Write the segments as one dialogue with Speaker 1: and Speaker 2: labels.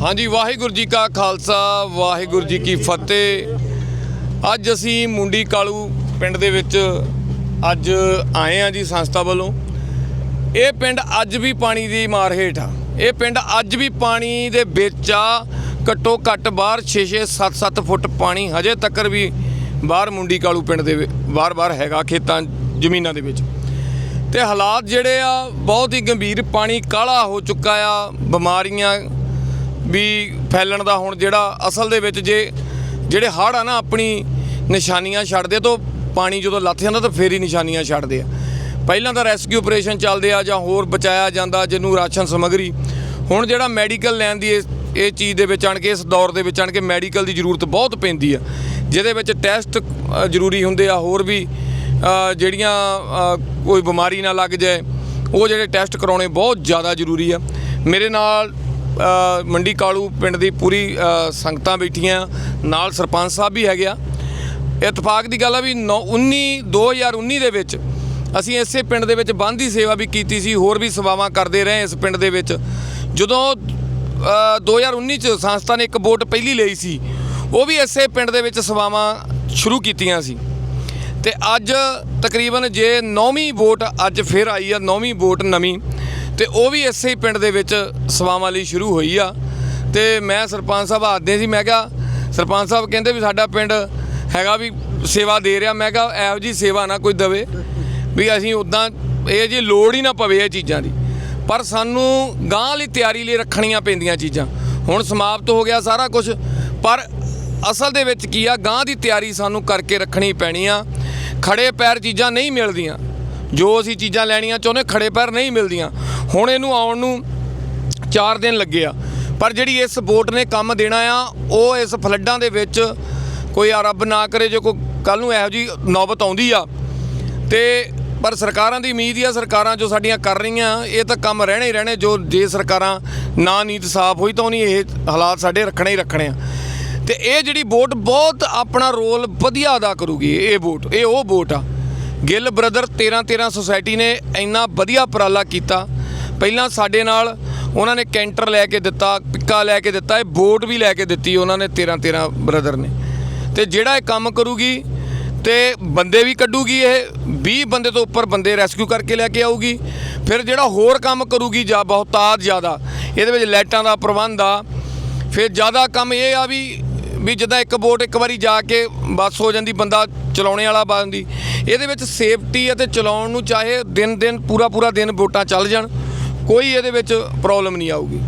Speaker 1: ਹਾਂਜੀ, ਵਾਹਿਗੁਰੂ ਜੀ ਕਾ ਖਾਲਸਾ, ਵਾਹਿਗੁਰੂ ਜੀ ਕੀ ਫਤਿਹ। ਅੱਜ ਅਸੀਂ ਮੁੰਡੀ ਕਾਲੂ ਪਿੰਡ ਦੇ ਵਿੱਚ ਅੱਜ ਆਏ ਆ ਜੀ ਸੰਸਥਾ ਵੱਲੋਂ। ਇਹ ਪਿੰਡ ਅੱਜ ਵੀ ਪਾਣੀ ਦੀ ਮਾਰ ਹੇਠ ਆ। ਇਹ ਪਿੰਡ ਅੱਜ ਵੀ ਪਾਣੀ ਦੇ ਵਿੱਚ ਆ। ਘੱਟੋ ਘੱਟ ਬਾਹਰ 6-6 7-7 ਫੁੱਟ ਪਾਣੀ ਹਜੇ ਤੱਕ ਵੀ ਬਾਹਰ ਮੁੰਡੀ ਕਾਲੂ ਪਿੰਡ ਦੇ ਬਾਹਰ-ਬਾਹਰ ਹੈਗਾ ਖੇਤਾਂ, ਜ਼ਮੀਨਾਂ ਦੇ ਵਿੱਚ। ਤੇ ਹਾਲਾਤ ਜਿਹੜੇ ਆ, ਬਹੁਤ ਹੀ ਗੰਭੀਰ। ਪਾਣੀ ਕਾਲਾ ਹੋ ਚੁੱਕਾ ਆ, ਬਿਮਾਰੀਆਂ ਵੀ ਫੈਲਣ ਦਾ ਹੁਣ ਜਿਹੜਾ ਅਸਲ ਦੇ ਵਿੱਚ ਜੇ ਜਿਹੜੇ ਹੜ੍ਹ ਆ ਨਾ, ਆਪਣੀ ਨਿਸ਼ਾਨੀਆਂ ਛੱਡਦੇ ਤੋਂ ਪਾਣੀ ਜਦੋਂ ਲੱਥ ਜਾਂਦਾ, ਤਾਂ ਫੇਰ ਹੀ ਨਿਸ਼ਾਨੀਆਂ ਛੱਡਦੇ ਆ। ਪਹਿਲਾਂ ਤਾਂ ਰੈਸਕਿਊ ਆਪਰੇਸ਼ਨ ਚੱਲਦੇ ਆ, ਜਾਂ ਹੋਰ ਬਚਾਇਆ ਜਾਂਦਾ, ਜਿਹਨੂੰ ਰਾਸ਼ਨ ਸਮੱਗਰੀ। ਹੁਣ ਜਿਹੜਾ ਮੈਡੀਕਲ ਲੈਣ ਦੀ ਇਹ ਇਹ ਚੀਜ਼ ਦੇ ਵਿੱਚ ਆਣ ਕੇ, ਇਸ ਦੌਰ ਦੇ ਵਿੱਚ ਆਣ ਕੇ ਮੈਡੀਕਲ ਦੀ ਜ਼ਰੂਰਤ ਬਹੁਤ ਪੈਂਦੀ ਆ। ਜਿਹਦੇ ਵਿੱਚ ਟੈਸਟ ਜ਼ਰੂਰੀ ਹੁੰਦੇ ਆ, ਹੋਰ ਵੀ ਜਿਹੜੀਆਂ ਕੋਈ ਬਿਮਾਰੀ ਨਾ ਲੱਗ ਜਾਏ ਉਹ ਜਿਹੜੇ ਟੈਸਟ ਕਰਾਉਣੇ ਬਹੁਤ ਜ਼ਿਆਦਾ ਜ਼ਰੂਰੀ ਆ। ਮੇਰੇ ਨਾਲ ਮੰਡੀ ਕਾਲੂ ਪਿੰਡ ਦੀ ਪੂਰੀ ਸੰਗਤਾਂ ਬੈਠੀਆਂ ਨਾਲ ਸਰਪੰਚ ਸਾਹਿਬ ਵੀ ਹੈਗੇ ਆ। ਇਤਫਾਕ ਦੀ ਗੱਲ ਆ ਵੀ ਨੌ- 19 2019 ਦੇ ਵਿੱਚ ਅਸੀਂ ਇਸੇ ਪਿੰਡ ਦੇ ਵਿੱਚ ਬੰਦ ਦੀ ਸੇਵਾ ਵੀ ਕੀਤੀ ਸੀ ਹੋਰ ਵੀ ਸੇਵਾਵਾਂ ਕਰਦੇ ਰਹੇ ਇਸ ਪਿੰਡ ਦੇ ਵਿੱਚ। ਜਦੋਂ ਅ, 2019 ਚ ਸੰਸਥਾ ਨੇ ਇੱਕ ਵੋਟ ਪਹਿਲੀ ਲਈ ਸੀ ਉਹ ਵੀ ਇਸੇ ਪਿੰਡ ਦੇ ਵਿੱਚ ਸੇਵਾਵਾਂ ਸ਼ੁਰੂ ਕੀਤੀਆਂ ਸੀ। ਤੇ ਅੱਜ ਤਕਰੀਬਨ ਜੇ ਨੌਵੀਂ ਵੋਟ ਅੱਜ ਫਿਰ ਆਈ ਆ, ਨੌਵੀਂ ਵੋਟ ਨਵੀਂ। ਤੇ ਉਹ ਵੀ ਇਸੇ ਪਿੰਡ ਦੇ ਵਿੱਚ ਸੇਵਾਵਾਂ ਲਈ ਸ਼ੁਰੂ ਹੋਈ ਆ। ਤੇ ਮੈਂ ਸਰਪੰਚ ਸਾਹਿਬ ਆਖਦੇ ਸੀ, ਮੈਂ ਕਿਹਾ, ਸਰਪੰਚ ਸਾਹਿਬ ਕਹਿੰਦੇ ਵੀ ਸਾਡਾ ਪਿੰਡ ਹੈਗਾ ਵੀ ਸੇਵਾ ਦੇ ਰਿਹਾ। ਮੈਂ ਕਿਹਾ, ਇਹੋ ਜੀ ਸੇਵਾ ਨਾ ਕੋਈ ਦਵੇ ਵੀ ਅਸੀਂ ਉਦਾਂ ਇਹ ਜੀ ਲੋੜ ਹੀ ਨਾ ਪਵੇ ਇਹ ਚੀਜ਼ਾਂ ਦੀ। ਪਰ ਸਾਨੂੰ ਗਾਂ ਲਈ ਤਿਆਰੀ ਲਈ ਰੱਖਣੀਆਂ ਪੈਂਦੀਆਂ ਚੀਜ਼ਾਂ। ਹੁਣ ਸਮਾਪਤ ਹੋ ਗਿਆ ਸਾਰਾ ਕੁਝ ਪਰ ਅਸਲ ਦੇ ਵਿੱਚ ਕੀ ਆ ਗਾਂ ਦੀ ਤਿਆਰੀ ਸਾਨੂੰ ਕਰਕੇ ਰੱਖਣੀ ਪੈਣੀ ਆ। ਖੜੇ ਪੈਰ ਚੀਜ਼ਾਂ ਨਹੀਂ ਮਿਲਦੀਆਂ। ਜੋ ਅਸੀਂ ਚੀਜ਼ਾਂ ਲੈਣੀਆਂ ਚਾਹੁੰਦੇ, ਖੜੇ ਪੈਰ ਨਹੀਂ ਮਿਲਦੀਆਂ। ਹੁਣ ਇਹਨੂੰ ਆਉਣ ਨੂੰ 4 ਦਿਨ ਲੱਗੇ ਆ। ਪਰ ਜਿਹੜੀ ਇਸ ਵੋਟ ਨੇ ਕੰਮ ਦੇਣਾ ਆ, ਉਹ ਇਸ ਫਲੱਡਾਂ ਦੇ ਵਿੱਚ ਕੋਈ ਰੱਬ ਨਾ ਕਰੇ, ਜੇ ਕੋਈ ਕੱਲ ਨੂੰ ਇਹੋ ਜੀ ਨੌਬਤ ਆਉਂਦੀ ਆ। ਤੇ ਪਰ ਸਰਕਾਰਾਂ ਦੀ ਉਮੀਦ ਆ, ਸਰਕਾਰਾਂ ਜੋ ਸਾਡੀਆਂ ਕਰ ਰਹੀਆਂ, ਇਹ ਤਾਂ ਕੰਮ ਰਹਿਣੇ ਹੀ ਰਹਿਣੇ। ਜੋ ਜੇ ਸਰਕਾਰਾਂ ਨਾ ਨੀਤ ਸਾਫ਼ ਹੋਈ ਤਾਂ ਉਹਨੀ ਇਹ ਹਾਲਾਤ ਸਾਡੇ ਰੱਖਣੇ ਹੀ ਰੱਖਣੇ ਆ। ਤੇ ਇਹ ਜਿਹੜੀ ਵੋਟ ਬਹੁਤ ਆਪਣਾ ਰੋਲ ਵਧੀਆ ਅਦਾ ਕਰੂਗੀ, ਇਹ ਵੋਟ, ਇਹ ਉਹ ਵੋਟ ਆ। ਗਿੱਲ ਬ੍ਰਦਰ 13 13 ਸੁਸਾਇਟੀ ਨੇ ਇੰਨਾ ਵਧੀਆ ਉਪਰਾਲਾ ਕੀਤਾ। ਪਹਿਲਾਂ ਸਾਡੇ ਨਾਲ ਉਹਨਾਂ ਨੇ ਕੈਂਟਰ ਲੈ ਕੇ ਦਿੱਤਾ, ਪਿੱਕਾ ਲੈ ਕੇ ਦਿੱਤਾ, ਇਹ ਵੋਟ ਵੀ ਲੈ ਕੇ ਦਿੱਤੀ ਉਹਨਾਂ ਨੇ 13 13 ਬ੍ਰਦਰ ਨੇ। ਤੇ ਜਿਹੜਾ ਇਹ ਕੰਮ ਕਰੂਗੀ ਤੇ ਬੰਦੇ ਵੀ ਕੱਢੂਗੀ ਇਹ 20 ਬੰਦੇ ਤੋਂ ਉੱਪਰ ਬੰਦੇ ਰੈਸਕਿਊ ਕਰਕੇ ਲੈ ਕੇ ਆਊਗੀ। ਫਿਰ ਜਿਹੜਾ ਹੋਰ ਕੰਮ ਕਰੂਗੀ ਜਾਂ ਬਹੁਤਾਤ ਜ਼ਿਆਦਾ, ਇਹਦੇ ਵਿੱਚ ਲਾਈਟਾਂ ਦਾ ਪ੍ਰਬੰਧ ਆ। ਫਿਰ ਜ਼ਿਆਦਾ ਕੰਮ ਇਹ ਆ ਵੀ ਵੀ ਜਿੱਦਾਂ ਇੱਕ ਬੋਟ ਇੱਕ ਵਾਰੀ ਜਾ ਕੇ ਬੱਸ ਹੋ ਜਾਂਦੀ, ਬੰਦਾ ਚਲਾਉਣੇ ਵਾਲਾ ਬੰਦੀ ਇਹਦੇ ਵਿੱਚ ਸੇਫਟੀ ਅਤੇ ਚਲਾਉਣ ਨੂੰ ਚਾਹੇ ਦਿਨ ਦਿਨ, ਪੂਰਾ ਪੂਰਾ ਦਿਨ ਬੋਟਾਂ ਚੱਲ ਜਾਣ, ਕੋਈ ਇਹਦੇ ਵਿੱਚ ਪ੍ਰੋਬਲਮ ਨਹੀਂ ਆਊਗੀ।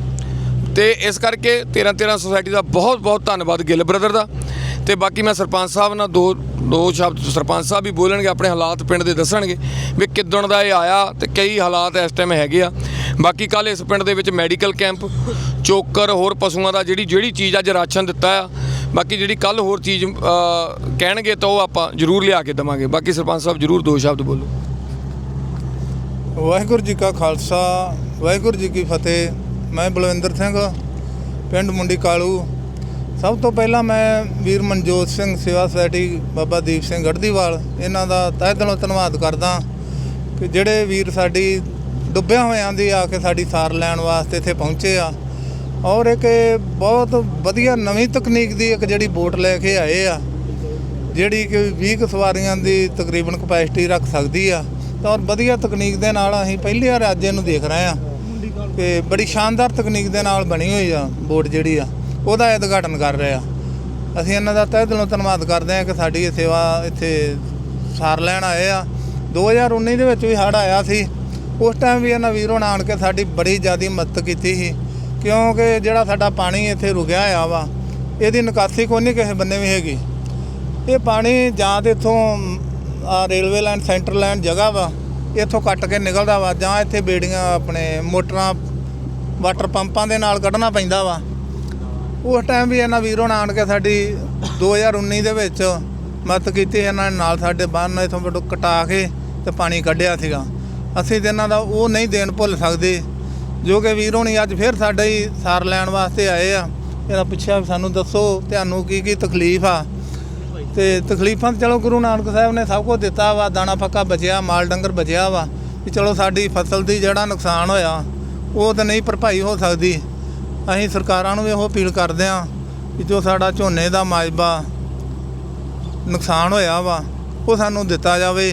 Speaker 1: ਤੇ ਇਸ ਕਰਕੇ 13 13 ਸੁਸਾਇਟੀ ਦਾ ਬਹੁਤ ਬਹੁਤ ਧੰਨਵਾਦ ਗਿੱਲ ਬ੍ਰਦਰ ਦਾ। ਤੇ ਬਾਕੀ ਮੈਂ ਸਰਪੰਚ ਸਾਹਿਬ ਨਾਲ ਦੋ ਦੋ ਸ਼ਬਦ ਸਰਪੰਚ ਸਾਹਿਬ ਵੀ ਬੋਲਣਗੇ, ਆਪਣੇ ਹਾਲਾਤ ਪਿੰਡ ਦੇ ਦੱਸਣਗੇ ਵੀ ਕਿੱਦਣ ਦਾ ਇਹ ਆਇਆ ਤੇ ਕਈ ਹਾਲਾਤ ਇਸ ਟਾਈਮ ਹੈਗੇ ਆ। ਬਾਕੀ ਕੱਲ ਇਸ ਪਿੰਡ ਦੇ ਵਿੱਚ ਮੈਡੀਕਲ ਕੈਂਪ, ਚੋਕਰ, ਹੋਰ ਪਸ਼ੂਆਂ ਦਾ ਜਿਹੜੀ ਜਿਹੜੀ ਚੀਜ਼ ਅੱਜ ਰਾਸ਼ਨ ਦਿੱਤਾ ਆ ਬਾਕੀ ਜਿਹੜੀ ਕੱਲ ਹੋਰ ਚੀਜ਼ ਕਹਿਣਗੇ ਤਾਂ ਉਹ ਆਪਾਂ ਜ਼ਰੂਰ ਲਿਆ ਕੇ ਦਵਾਂਗੇ। ਬਾਕੀ ਸਰਪੰਚ ਸਾਹਿਬ ਜ਼ਰੂਰ ਦੋ ਸ਼ਬਦ ਬੋਲੋ।
Speaker 2: ਵਾਹਿਗੁਰੂ ਜੀ ਕਾ ਖਾਲਸਾ, ਵਾਹਿਗੁਰੂ ਜੀ ਕੀ ਫਤਿਹ। ਮੈਂ ਬਲਵਿੰਦਰ ਸਿੰਘ, ਪਿੰਡ ਮੁੰਡੀ ਕਾਲੂ। ਸਭ ਤੋਂ ਪਹਿਲਾਂ ਮੈਂ ਵੀਰ ਮਨਜੋਤ ਸਿੰਘ, ਸੇਵਾ ਸੁਸਾਇਟੀ ਬਾਬਾ ਦੀਪ ਸਿੰਘ ਗੜਦੀਵਾਲ ਇਹਨਾਂ ਦਾ ਤਹਿ ਦਿਲੋਂ ਧੰਨਵਾਦ ਕਰਦਾ ਕਿ ਜਿਹੜੇ ਵੀਰ ਸਾਡੀ ਡੁੱਬਿਆਂ ਹੋਇਆਂ ਦੀ ਆ ਕੇ ਸਾਡੀ ਸਾਰ ਲੈਣ ਵਾਸਤੇ ਇੱਥੇ ਪਹੁੰਚੇ ਆ। ਔਰ ਇੱਕ ਬਹੁਤ ਵਧੀਆ ਨਵੀਂ ਤਕਨੀਕ ਦੀ ਇੱਕ ਜਿਹੜੀ ਬੋਟ ਲੈ ਕੇ ਆਏ ਆ, ਜਿਹੜੀ ਕਿ 20 ਕੁ ਸਵਾਰੀਆਂ ਦੀ ਤਕਰੀਬਨ ਕਪੈਸਿਟੀ ਰੱਖ ਸਕਦੀ ਆ। ਤਾਂ ਔਰ ਵਧੀਆ ਤਕਨੀਕ ਦੇ ਨਾਲ ਅਸੀਂ ਪਹਿਲੀ ਵਾਰ ਅੱਜ ਇਹਨੂੰ ਦੇਖ ਰਹੇ ਆ ਕਿ ਬੜੀ ਸ਼ਾਨਦਾਰ ਤਕਨੀਕ ਦੇ ਨਾਲ ਬਣੀ ਹੋਈ ਆ ਬੋਟ ਜਿਹੜੀ ਆ, ਉਹਦਾ ਉਦਘਾਟਨ ਕਰ ਰਹੇ ਆ। ਅਸੀਂ ਇਹਨਾਂ ਦਾ ਤਹਿ ਦਿਲੋਂ ਧੰਨਵਾਦ ਕਰਦੇ ਆ ਕਿ ਸਾਡੀ ਇਹ ਸੇਵਾ ਇੱਥੇ ਸਾਰ ਲੈਣ ਆਏ ਆ। 2019 ਦੇ ਵਿੱਚ ਵੀ ਹੜ੍ਹ ਆਇਆ ਸੀ, ਉਸ ਟਾਈਮ ਵੀ ਇਹਨਾਂ ਵੀਰੋਂ ਨੇ ਆਣ ਕੇ ਸਾਡੀ ਬੜੀ ਜ਼ਿਆਦੀ ਮਦਦ ਕੀਤੀ ਸੀ। ਕਿਉਂਕਿ ਜਿਹੜਾ ਸਾਡਾ ਪਾਣੀ ਇੱਥੇ ਰੁਕਿਆ ਆ ਵਾ, ਇਹਦੀ ਨਿਕਾਸੀ ਕੋਈ ਨਹੀਂ ਕਿਸੇ ਬੰਨੇ ਵੀ ਹੈਗੀ। ਇਹ ਪਾਣੀ ਜਾਂ ਤੇ ਇੱਥੋਂ ਆ ਰੇਲਵੇ ਲਾਈਨ, ਸੈਂਟਰ ਲਾਈਨ ਜਗ੍ਹਾ ਵਾ, ਇੱਥੋਂ ਕੱਟ ਕੇ ਨਿਕਲਦਾ ਵਾ, ਜਾਂ ਇੱਥੇ ਬੇੜੀਆਂ ਆਪਣੇ ਮੋਟਰਾਂ, ਵਾਟਰ ਪੰਪਾਂ ਦੇ ਨਾਲ ਕੱਢਣਾ ਪੈਂਦਾ ਵਾ। ਉਸ ਟਾਈਮ ਵੀ ਇਹਨਾਂ ਵੀਰੋਂ ਨੇ ਆਣ ਕੇ ਸਾਡੀ 2019 ਦੇ ਵਿੱਚ ਮਦਦ ਕੀਤੀ, ਇਹਨਾਂ ਨੇ ਨਾਲ ਸਾਡੇ ਬੰਨ ਇਥੋਂ ਕਟਾ ਕੇ ਤੇ ਪਾਣੀ ਕੱਢਿਆ ਸੀਗਾ। ਅਸੀਂ ਤੇ ਇਹਨਾਂ ਦਾ ਉਹ ਨਹੀਂ ਦੇਣ ਭੁੱਲ ਸਕਦੇ। ਜੋ ਕਿ ਵੀਰੋਂ ਨੇ ਅੱਜ ਫਿਰ ਸਾਡੇ ਹੀ ਸਾਰ ਲੈਣ ਵਾਸਤੇ ਆਏ ਆ। ਇਹਦਾ ਪੁੱਛਿਆ ਸਾਨੂੰ ਦੱਸੋ, ਤੁਹਾਨੂੰ ਕੀ ਕੀ ਤਕਲੀਫ ਆ? ਤੇ ਤਕਲੀਫਾਂ ਤਾਂ ਚਲੋ ਗੁਰੂ ਨਾਨਕ ਸਾਹਿਬ ਨੇ ਸਭ ਕੁਝ ਦਿੱਤਾ ਵਾ, ਦਾਣਾ ਫੱਕਾ ਬਚਿਆ, ਮਾਲ ਡੰਗਰ ਬਚਿਆ ਵਾ। ਵੀ ਚਲੋ ਸਾਡੀ ਫਸਲ ਦੀ ਜਿਹੜਾ ਨੁਕਸਾਨ ਹੋਇਆ, ਉਹ ਤਾਂ ਨਹੀਂ ਭਰਪਾਈ ਹੋ ਸਕਦੀ। ਅਸੀਂ ਸਰਕਾਰਾਂ ਨੂੰ ਵੀ ਇਹੋ ਅਪੀਲ ਕਰਦੇ ਹਾਂ ਕਿ ਜੋ ਸਾਡਾ ਝੋਨੇ ਦਾ ਮਾਜਬਾ ਨੁਕਸਾਨ ਹੋਇਆ ਵਾ, ਉਹ ਸਾਨੂੰ ਦਿੱਤਾ ਜਾਵੇ।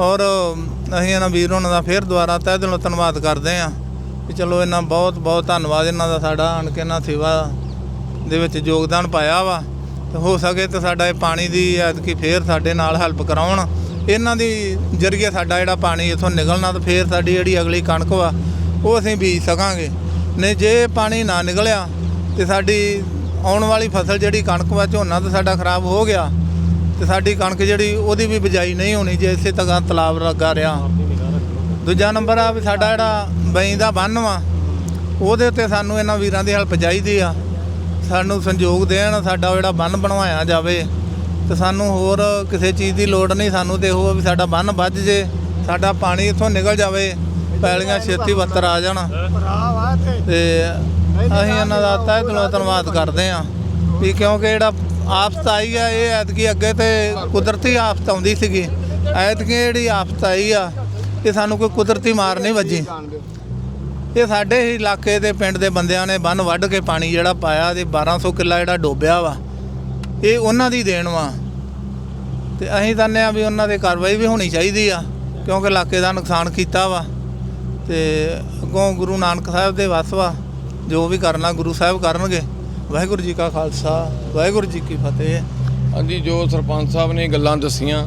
Speaker 2: ਔਰ ਅਸੀਂ ਇਹਨਾਂ ਵੀਰ ਉਹਨਾਂ ਦਾ ਫਿਰ ਦੁਬਾਰਾ ਤਹਿ ਦਿਲੋਂ ਧੰਨਵਾਦ ਕਰਦੇ ਹਾਂ ਵੀ ਚਲੋ ਇਹਨਾਂ ਬਹੁਤ ਬਹੁਤ ਧੰਨਵਾਦ ਇਹਨਾਂ ਦਾ ਸਾਡਾ, ਆਣ ਕੇ ਇਹਨਾਂ ਸੇਵਾ ਦੇ ਵਿੱਚ ਯੋਗਦਾਨ ਪਾਇਆ ਵਾ। ਤੇ ਹੋ ਸਕੇ ਤਾਂ ਸਾਡਾ ਇਹ ਪਾਣੀ ਦੀ ਐਤਕੀ ਫੇਰ ਸਾਡੇ ਨਾਲ ਹੈਲਪ ਕਰਾਉਣ। ਇਹਨਾਂ ਦੀ ਜਰੀਏ ਸਾਡਾ ਜਿਹੜਾ ਪਾਣੀ ਇਥੋਂ ਨਿਕਲਣਾ ਤਾਂ ਫੇਰ ਸਾਡੀ ਜਿਹੜੀ ਅਗਲੀ ਕਣਕ ਵਾ, ਉਹ ਅਸੀਂ ਬੀਜ ਸਕਾਂਗੇ। ਨਹੀਂ, ਜੇ ਪਾਣੀ ਨਾ ਨਿਕਲਿਆ ਤੇ ਸਾਡੀ ਆਉਣ ਵਾਲੀ ਫਸਲ ਜਿਹੜੀ ਕਣਕ ਵਾ, ਝੋਨਾ ਤਾਂ ਸਾਡਾ ਖਰਾਬ ਹੋ ਗਿਆ ਤੇ ਸਾਡੀ ਕਣਕ ਜਿਹੜੀ ਉਹਦੀ ਵੀ ਬਿਜਾਈ ਨਹੀਂ ਹੋਣੀ ਜੇ ਇਸੇ ਤਰ੍ਹਾਂ ਤਲਾਬ ਲੱਗਾ ਰਿਹਾ। ਦੂਜਾ ਨੰਬਰ ਆ ਵੀ ਸਾਡਾ ਜਿਹੜਾ ਬਈ ਦਾ ਬੰਨ ਵਾ, ਉਹਦੇ ਉੱਤੇ ਸਾਨੂੰ ਇਹਨਾਂ ਵੀਰਾਂ ਦੀ ਹੈਲਪ ਚਾਹੀਦੀ ਆ। ਸਾਨੂੰ ਸੰਯੋਗ ਦੇਣ ਸਾਡਾ ਜਿਹੜਾ ਬੰਨ ਬਣਵਾਇਆ ਜਾਵੇ। ਤੇ ਸਾਨੂੰ ਹੋਰ ਕਿਸੇ ਚੀਜ਼ ਦੀ ਲੋੜ ਨਹੀਂ ਸਾਨੂੰ ਤੇ ਉਹ ਵੀ ਸਾਡਾ ਬੰਨ ਵੱਜ ਜੇ, ਸਾਡਾ ਪਾਣੀ ਇੱਥੋਂ ਨਿਕਲ ਜਾਵੇ, ਪੈਲੀਆਂ ਛੇਤੀ ਵੱਤਰ ਆ ਜਾਣ। ਤੇ ਅਸੀਂ ਇਹਨਾਂ ਦਾ ਤਹਿ ਦਿਲੋਂ ਧੰਨਵਾਦ ਕਰਦੇ ਹਾਂ ਵੀ ਕਿਉਂਕਿ ਜਿਹੜਾ ਆਫਤ ਆਈ ਆ, ਇਹ ਐਤਕੀ ਅੱਗੇ ਤੇ ਕੁਦਰਤੀ ਆਫਤ ਆਉਂਦੀ ਸੀਗੀ। ਐਤਕੀ ਜਿਹੜੀ ਆਫਤ ਆਈ ਆ, ਇਹ ਸਾਨੂੰ ਕੋਈ ਕੁਦਰਤੀ ਮਾਰ ਨਹੀਂ ਵੱਜੀ। ਇਹ ਸਾਡੇ ਹੀ ਇਲਾਕੇ ਦੇ ਪਿੰਡ ਦੇ ਬੰਦਿਆਂ ਨੇ ਬੰਨ ਵੱਢ ਕੇ ਪਾਣੀ ਜਿਹੜਾ ਪਾਇਆ ਤੇ 1200 ਕਿੱਲਾ ਜਿਹੜਾ ਡੋਬਿਆ ਵਾ, ਇਹ ਉਹਨਾਂ ਦੀ ਦੇਣ ਵਾ। ਤੇ ਅਸੀਂ ਚਾਹੁੰਦੇ ਆ ਵੀ ਉਹਨਾਂ ਦੇ ਕਾਰਵਾਈ ਵੀ ਹੋਣੀ ਚਾਹੀਦੀ ਆ, ਕਿਉਂਕਿ ਇਲਾਕੇ ਦਾ ਨੁਕਸਾਨ ਕੀਤਾ ਵਾ। ਤੇ ਅੱਗੋਂ ਗੁਰੂ ਨਾਨਕ ਸਾਹਿਬ ਦੇ ਵੱਸ ਵਾ, ਜੋ ਵੀ ਕਰਨਾ ਗੁਰੂ ਸਾਹਿਬ ਕਰਨਗੇ। ਵਾਹਿਗੁਰੂ ਜੀ ਕਾ ਖਾਲਸਾ ਵਾਹਿਗੁਰੂ ਜੀ ਕੀ ਫਤਿਹ।
Speaker 1: ਹਾਂਜੀ ਜੋ ਸਰਪੰਚ ਸਾਹਿਬ ਨੇ ਗੱਲਾਂ ਦੱਸੀਆਂ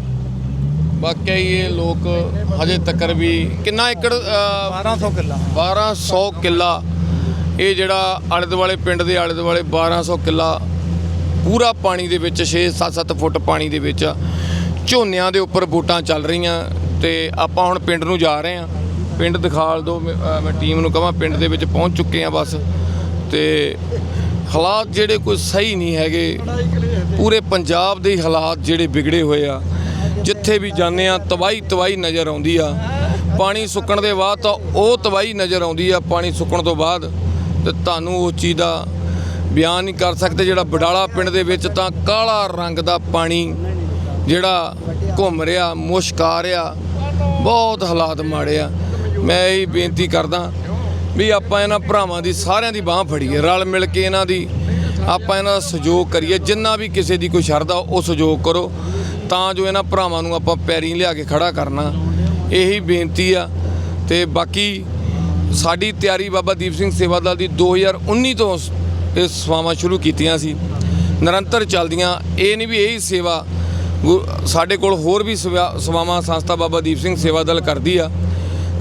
Speaker 1: ਵਾਕਿਆ ਹੀ ਇਹ ਲੋਕ ਹਜੇ ਤੱਕਰ ਵੀ ਕਿੰਨਾ ਏਕੜ ਅ,
Speaker 2: 1200 ਕਿੱਲਾ।
Speaker 1: 1200 ਕਿੱਲਾ ਇਹ ਜਿਹੜਾ ਆਲੇ ਦੁਆਲੇ ਪਿੰਡ ਦੇ ਆਲੇ ਦੁਆਲੇ 1200 ਕਿੱਲਾ ਪੂਰਾ ਪਾਣੀ ਦੇ ਵਿੱਚ 6-7-7 ਫੁੱਟ ਪਾਣੀ ਦੇ ਵਿੱਚ ਝੋਨਿਆਂ ਦੇ ਉੱਪਰ ਵੋਟਾਂ ਚੱਲ ਰਹੀਆਂ ਤੇ ਆਪਾਂ ਹੁਣ ਪਿੰਡ ਨੂੰ ਜਾ ਰਹੇ ਹਾਂ। ਪਿੰਡ ਦਿਖਾਲ ਦੋ ਮੈਂ ਟੀਮ ਨੂੰ ਕਹਾਂ ਪਿੰਡ ਦੇ ਵਿੱਚ ਪਹੁੰਚ ਚੁੱਕੇ ਆ ਬਸ ਤੇ ਹਾਲਾਤ ਜਿਹੜੇ ਕੋਈ ਸਹੀ ਨਹੀਂ ਹੈਗੇ। ਪੂਰੇ ਪੰਜਾਬ ਦੇ ਹਾਲਾਤ ਜਿਹੜੇ ਵਿਗੜੇ ਹੋਏ ਆ। ਜਿੱਥੇ ਵੀ ਜਾਂਦੇ ਆ, ਤਬਾਹੀ ਤਬਾਹੀ ਨਜ਼ਰ ਆਉਂਦੀ ਆ। ਪਾਣੀ ਸੁੱਕਣ ਦੇ ਬਾਅਦ ਤਾਂ ਉਹ ਤਬਾਹੀ ਨਜ਼ਰ ਆਉਂਦੀ ਆ, ਪਾਣੀ ਸੁੱਕਣ ਤੋਂ ਬਾਅਦ। ਤੇ ਤੁਹਾਨੂੰ ਉਹ ਚੀਜ਼ ਦਾ ਬਿਆਨ ਨਹੀਂ ਕਰ ਸਕਦੇ, ਜਿਹੜਾ ਬਡਾਲਾ ਪਿੰਡ ਦੇ ਵਿੱਚ ਤਾਂ ਕਾਲਾ ਰੰਗ ਦਾ ਪਾਣੀ ਜਿਹੜਾ ਘੁੰਮ ਰਿਹਾ, ਮੁਸ਼ਕ ਆ ਰਿਹਾ। ਬਹੁਤ ਹਾਲਾਤ ਮਾੜੇ ਆ। ਮੈਂ ਇਹ ਬੇਨਤੀ ਕਰਦਾ ਵੀ ਆਪਾਂ ਇਹਨਾਂ ਭਰਾਵਾਂ ਦੀ ਸਾਰਿਆਂ ਦੀ ਬਾਹ ਫੜੀਏ, ਰਲ ਮਿਲ ਕੇ ਇਹਨਾਂ ਦੀ ਆਪਾਂ ਇਹਨਾਂ ਦਾ ਸਹਿਯੋਗ ਕਰੀਏ, ਜਿੰਨਾ ਵੀ ਕਿਸੇ ਦੀ ਕੋਈ ਸ਼ਰਧਾ ਉਹ ਸਹਿਯੋਗ ਕਰੋ। ਤਾਂ ਜੋ ਇਹਨਾਂ ਭਰਾਵਾਂ ਨੂੰ ਆਪਾਂ ਪੈਰੀਂ ਲਿਆ ਕੇ ਖੜਾ ਕਰਨਾ, ਇਹੀ ਬੇਨਤੀ ਆ। ਤੇ ਬਾਕੀ ਸਾਡੀ ਤਿਆਰੀ ਬਾਬਾ ਦੀਪ ਸਿੰਘ ਸੇਵਾ ਦਲ ਦੀ 2019 ਤੋਂ ਇਹ ਸੇਵਾਵਾਂ ਸ਼ੁਰੂ ਕੀਤੀਆਂ ਸੀ। ਨਿਰੰਤਰ ਚੱਲਦੀਆਂ, ਇਹ ਨਹੀਂ ਵੀ ਇਹੀ ਸੇਵਾ ਗੁ- ਸਾਡੇ ਕੋਲ ਹੋਰ ਵੀ ਸੇਵਾ- ਸੇਵਾਵਾਂ ਸੰਸਥਾ ਬਾਬਾ ਦੀਪ ਸਿੰਘ ਸੇਵਾ ਦਲ ਕਰਦੀ ਆ।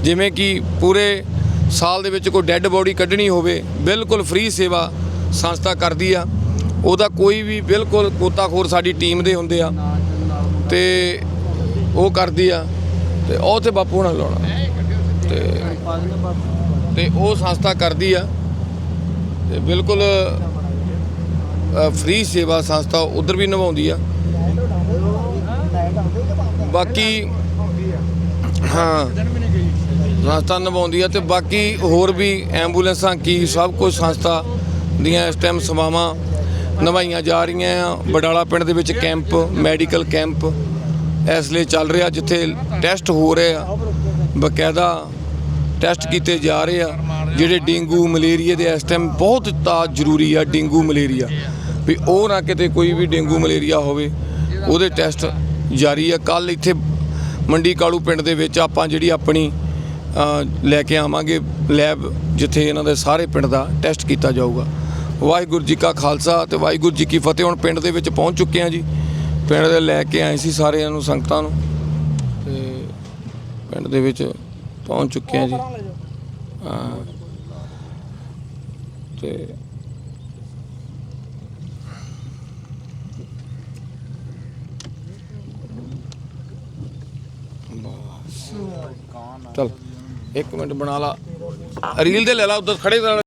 Speaker 1: ਜਿਵੇਂ ਕਿ ਪੂਰੇ ਸਾਲ ਦੇ ਵਿੱਚ ਕੋਈ ਡੈੱਡ ਬੋਡੀ ਕੱਢਣੀ ਹੋਵੇ, ਬਿਲਕੁਲ ਫ੍ਰੀ ਸੇਵਾ ਸੰਸਥਾ ਕਰਦੀ ਆ। ਉਹਦਾ ਕੋਈ ਵੀ ਬਿਲਕੁਲ ਕੋਤਾਖੋਰ ਸਾਡੀ ਟੀਮ ਦੇ ਹੁੰਦੇ ਆ ਤੇ ਉਹ ਕਰਦੀ ਆ ਤੇ ਉਹ ਤੇ ਬਾਪੂ ਨਾਲ ਲਾਉਣਾ। ਤੇ ਤੇ ਉਹ ਸੰਸਥਾ ਕਰਦੀ ਆ ਤੇ ਬਿਲਕੁਲ ਫ੍ਰੀ ਸੇਵਾ ਸੰਸਥਾ ਉਧਰ ਵੀ ਨਿਭਾਉਂਦੀ ਆ। ਬਾਕੀ, ਹਾਂ। ਸੰਸਥਾ ਨਿਭਾਉਂਦੀ ਆ ਤੇ ਬਾਕੀ ਹੋਰ ਵੀ ਐਂਬੂਲੈਂਸਾਂ ਕੀ ਸਭ ਕੁਝ ਸੰਸਥਾ ਦੀਆਂ ਇਸ ਟਾਈਮ ਸੇਵਾਵਾਂ ਨਿਭਾਈਆਂ ਜਾ ਰਹੀਆਂ ਆ। ਬਡਾਲਾ ਪਿੰਡ ਦੇ ਵਿੱਚ ਕੈਂਪ, ਮੈਡੀਕਲ ਕੈਂਪ ਇਸ ਲਈ ਚੱਲ ਰਿਹਾ ਜਿੱਥੇ ਟੈਸਟ ਹੋ ਰਹੇ ਆ। ਬਕਾਇਦਾ ਟੈਸਟ ਕੀਤੇ ਜਾ ਰਹੇ ਆ, ਜਿਹੜੇ ਡੇਂਗੂ ਮਲੇਰੀਆ ਦੇ ਇਸ ਟਾਈਮ ਬਹੁਤ ਤਾਂ ਜ਼ਰੂਰੀ ਆ, ਡੇਂਗੂ, ਮਲੇਰੀਆ। ਵੀ ਉਹ ਨਾ ਕਿਤੇ ਕੋਈ ਵੀ ਡੇਂਗੂ, ਮਲੇਰੀਆ ਹੋਵੇ, ਉਹਦੇ ਟੈਸਟ ਜਾਰੀ ਆ। ਕੱਲ ਇੱਥੇ ਮੰਡੀ ਕਾਲੂ ਪਿੰਡ ਦੇ ਵਿੱਚ ਆਪਾਂ ਜਿਹੜੀ ਆਪਣੀ ਲੈ ਕੇ ਆਵਾਂਗੇ ਲੈਬ ਜਿੱਥੇ ਇਹਨਾਂ ਦੇ ਸਾਰੇ ਪਿੰਡ ਦਾ ਟੈਸਟ ਕੀਤਾ ਜਾਊਗਾ। ਵਾਹਿਗੁਰੂ ਜੀ ਕਾ ਖਾਲਸਾ ਤੇ ਵਾਹਿਗੁਰੂ ਜੀ ਕੀ ਫਤਿਹ। ਹੁਣ ਪਿੰਡ ਦੇ ਵਿੱਚ ਪਹੁੰਚ ਚੁੱਕੇ ਆ ਜੀ। ਪਿੰਡ ਦੇ ਲੈ ਕੇ ਆਏ ਸੀ ਸਾਰਿਆਂ ਨੂੰ, ਸੰਗਤਾਂ ਨੂੰ। ਤੇ ਪਿੰਡ ਦੇ ਵਿੱਚ ਪਹੁੰਚ ਚੁੱਕੇ ਆ ਜੀ। ਹਾਂ। ਤੇ ਚਲ। ਇੱਕ ਮਿੰਟ ਬਣਾ ਲਾ। ਰੀਲ ਦੇ ਲੈ ਲਾ ਉਧਰ ਖੜੇ ਕਰ